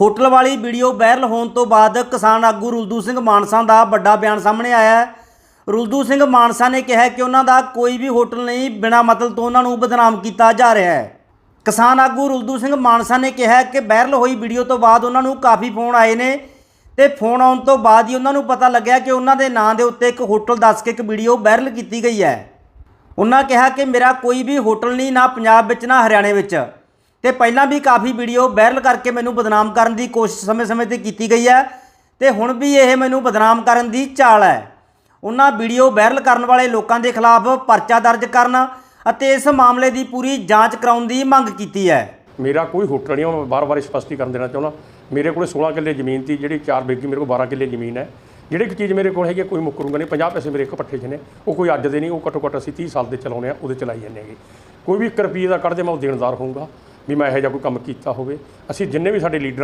Hotel ਵਾਲੀ video viral ਹੋਣ ਤੋਂ ਬਾਅਦ ਕਿਸਾਨ ਆਗੂ ਰੁਲਦੂ ਸਿੰਘ ਮਾਨਸਾ ਦਾ ਵੱਡਾ ਬਿਆਨ ਸਾਹਮਣੇ ਆਇਆ ਹੈ। ਰੁਲਦੂ ਸਿੰਘ ਮਾਨਸਾ ਨੇ ਕਿਹਾ ਕਿ ਉਹਨਾਂ ਦਾ ਕੋਈ ਵੀ ਹੋਟਲ ਨਹੀਂ, ਬਿਨਾਂ ਮਤਲਬ ਤੋਂ ਉਹਨਾਂ ਨੂੰ ਬਦਨਾਮ ਕੀਤਾ ਜਾ ਰਿਹਾ ਹੈ। ਕਿਸਾਨ ਆਗੂ ਰੁਲਦੂ ਸਿੰਘ ਮਾਨਸਾ ਨੇ ਕਿਹਾ ਕਿ ਵਾਇਰਲ ਹੋਈ ਵੀਡੀਓ ਤੋਂ ਬਾਅਦ ਉਹਨਾਂ ਨੂੰ ਕਾਫੀ ਫੋਨ ਆਏ ਨੇ ਤੇ ਫੋਨ ਆਉਣ ਤੋਂ ਬਾਅਦ ਹੀ ਉਹਨਾਂ ਨੂੰ ਪਤਾ ਲੱਗਿਆ ਕਿ ਉਹਨਾਂ ਦੇ ਨਾਂ ਦੇ ਉੱਤੇ ਇੱਕ ਹੋਟਲ ਦੱਸ ਕੇ ਇੱਕ ਵੀਡੀਓ ਵਾਇਰਲ ਕੀਤੀ ਗਈ ਹੈ। ਉਹਨਾਂ ਕਿਹਾ ਕਿ ਮੇਰਾ ਕੋਈ ਵੀ ਹੋਟਲ ਨਹੀਂ, ਨਾ ਪੰਜਾਬ ਵਿੱਚ, ਨਾ ਹਰਿਆਣੇ ਵਿੱਚ। ਤੇ ਪਹਿਲਾਂ ਵੀ ਕਾਫੀ ਵੀਡੀਓ ਵਾਇਰਲ ਕਰਕੇ ਮੈਨੂੰ ਬਦਨਾਮ ਕਰਨ ਦੀ ਕੋਸ਼ਿਸ਼ ਸਮੇਂ-ਸਮੇਂ ਤੇ ਕੀਤੀ ਗਈ ਹੈ ਤੇ ਹੁਣ ਵੀ ਇਹ ਮੈਨੂੰ ਬਦਨਾਮ ਕਰਨ ਦੀ ਚਾਲ ਹੈ। ਉਹਨਾਂ ਵੀਡੀਓ ਵਾਇਰਲ ਕਰਨ ਵਾਲੇ ਲੋਕਾਂ ਦੇ ਖਿਲਾਫ ਪਰਚਾ ਦਰਜ ਕਰਨ ਅਤੇ ਇਸ ਮਾਮਲੇ ਦੀ ਪੂਰੀ ਜਾਂਚ ਕਰਾਉਣ ਦੀ ਮੰਗ ਕੀਤੀ ਹੈ। ਮੇਰਾ ਕੋਈ ਹੋਟਲ ਨਹੀਂ ਹੈ, ਮੈਂ ਬਾਰ-ਬਾਰ ਸਪਸ਼ਟੀਕਰਨ ਦੇਣਾ ਚਾਹੁੰਦਾ। ਮੇਰੇ ਕੋਲ 16 ਕਿੱਲੇ ਜ਼ਮੀਨ ਸੀ ਜਿਹੜੀ 4 ਬੇਗੀ ਮੇਰੇ ਕੋਲ 12 ਕਿੱਲੇ ਜ਼ਮੀਨ ਹੈ। ਜਿਹੜੀ ਇੱਕ ਚੀਜ਼ ਮੇਰੇ ਕੋਲ ਹੈਗੀ ਕੋਈ ਮੁੱਕਰੂਗਾ ਨਹੀਂ। 50 ਪੈਸੇ ਮੇਰੇ ਇੱਕ ਪੱਠੇ 'ਚ ਨੇ। ਉਹ ਕੋਈ ਅੱਜ ਦੇ ਨਹੀਂ ਉਹ ਘੱਟੋ ਘੱਟ ਅਸੀਂ 30 ਸਾਲ ਦੇ ਚਲਾਉਣੇ ਆ ਉਹਦੇ ਚਲਾਈ ਜਾਂਦੇ ਹੈਗੇ। ਕੋਈ ਵੀ 1 ਰੁਪਈਏ ਦਾ ਕੱਢ ਦੇ ਮੈਂ ਉਹ ਦੇਣਦਾਰ ਹੋਊਗਾ। ਵੀ ਮੈਂ ਇਹੋ ਜਿਹਾ ਕੋਈ ਕੰਮ ਕੀਤਾ ਹੋਵੇ। ਅਸੀਂ ਜਿੰਨੇ ਵੀ ਸਾਡੇ ਲੀਡਰ